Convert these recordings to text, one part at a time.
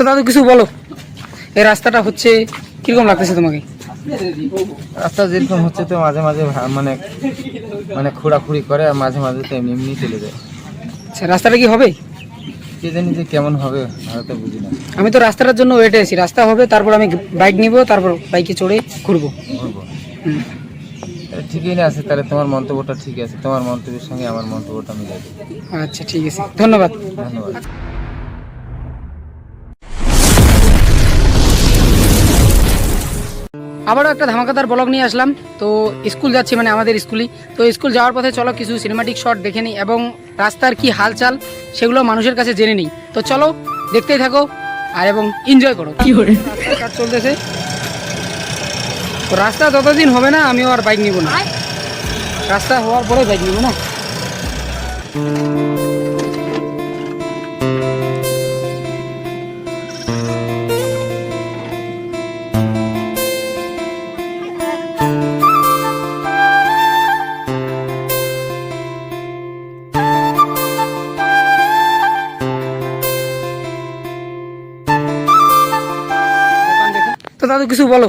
তো দাদু কিছু বলো। এই রাস্তাটা হচ্ছে কীরকম লাগতেছে তোমাকে? রাস্তা যেরকম হচ্ছে তো মাঝে মাঝে মানে মানে খোঁড়াখুড়ি করে আর মাঝে মাঝে তো এমনি এমনি চলে যায়। আচ্ছা রাস্তাটা কি হবে? কে জানি যে কেমন হবে আমরা তো বুঝি না। আমি তো রাস্তাটার জন্য ওয়েটে আছি। রাস্তা হবে তারপর আমি বাইক নিব তারপর বাইকে চড়ে ঘুরবো। হুম। ঠিকই না আছে তাহলে তোমার মন্তব্যটা ঠিক আছে। তোমার মন্তব্যের সঙ্গে আমার মন্তব্যটা দেবে আচ্ছা ঠিক আছে। ধন্যবাদ। ধন্যবাদ। আবারও একটা ধামাকাদার ব্লগ নিয়ে আসলাম। তো স্কুল যাচ্ছি মানে আমাদের স্কুলই। তো স্কুল যাওয়ার পথে চলো কিছু সিনেমাটিক শট দেখে নিই এবং রাস্তার কি হালচাল সেগুলো মানুষের কাছে জেনে নিই। তো চলো দেখতেই থাকো আর এবং এনজয় করো। কি করে? কাজ চলতেছে। তো রাস্তা যতদিন হবে না আমিও আর বাইক নিব না। রাস্তা হওয়ার পরে বাইক নিব না? তো দাদু কিছু বলো।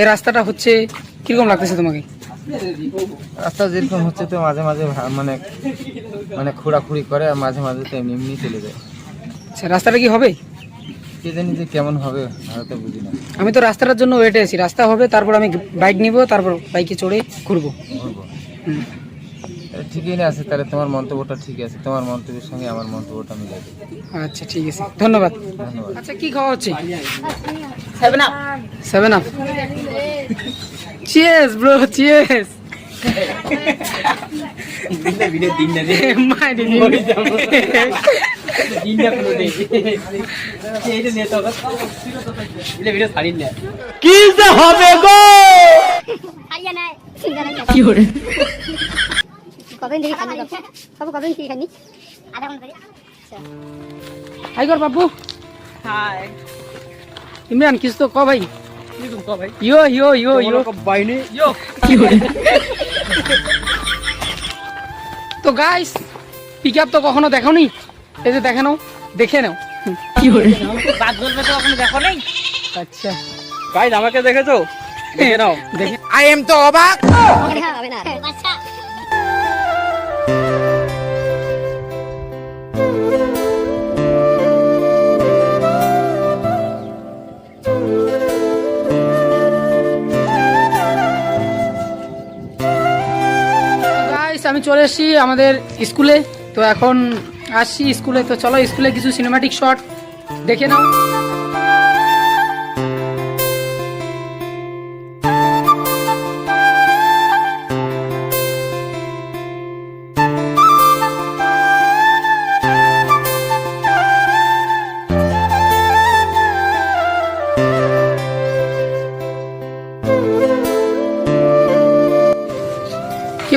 এই রাস্তাটা হচ্ছে কীরকম লাগতেছে তোমাকে? রাস্তা যেরকম হচ্ছে তো মাঝে মাঝে মানে মানে খোঁড়াখুড়ি করে আর মাঝে মাঝে তো এমনি এমনি চলে যায়। আচ্ছা রাস্তাটা কি হবে? কে জানি যে কেমন হবে তো বুঝি না। আমি তো রাস্তাটার জন্য ওয়েটে আছি। রাস্তা হবে তারপর আমি বাইক নিব তারপর বাইকে চড়ে ঘুরবো। বলব হুম। ঠিকই না আছে তাহলে তোমার মন্তব্যটা ঠিক আছে। তোমার মন্তব্যের সঙ্গে আমার মন্তব্যটা দেবে আচ্ছা ঠিক আছে। ধন্যবাদ। ধন্যবাদ। আচ্ছা কি খাওয়া হচ্ছে সেভেন আপ চিয়েস ব্রো চিয়েস হারিয়া নাই কি করে কবেন দেখি খানি বাবু কবেন কি খানি আধা ঘণ্টা হাই কর বাবু। হাই। ইমরান কিছু তো ক ভাই। কি ভাই? ইয়ো ইয়ো ইয়ো ইয়ো। বাইনে। ইয়ো। তো গাইস পিক আপ তো কখনো দেখোনি? এই যে দেখে নাও দেখে নাও। কি করে বাদ বলবে তো কখনো দেখো নাই আচ্ছা। গাইজ আমাকে দেখেছ? দেখে নাও। দেখে আই এম তো অবাক। হবে না। আমি চলে এসেছি আমাদের স্কুলে। তো এখন আসছি স্কুলে। তো চলো স্কুলে কিছু সিনেমাটিক শট দেখে নাও।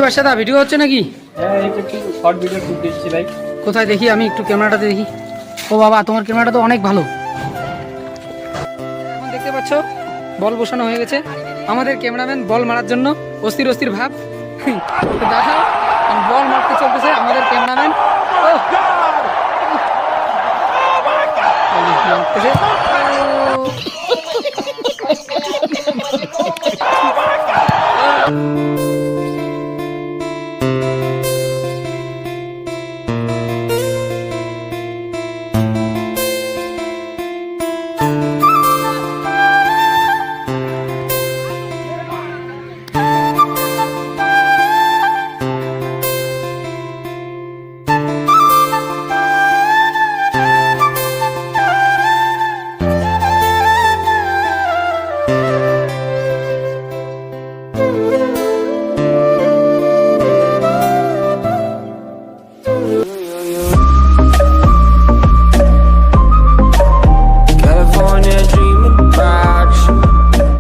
কি বাসাদা ভিডিও হচ্ছে নাকি? হ্যাঁ এই একটু শর্ট ভিডিও শুট দিচ্ছি ভাই। কোথায় দেখি? আমি একটু ক্যামেরাটাতে দেখি। ও বাবা তোমার ক্যামেরাটা তো অনেক ভালো। এখন দেখতে পাচ্ছ বল বসানো হয়ে গেছে। আমাদের ক্যামেরাম্যান বল মারার জন্য অস্থির অস্থির ভাব। তো বল মারতে চলতেছে আমাদের ক্যামেরাম্যান। মারতেছে।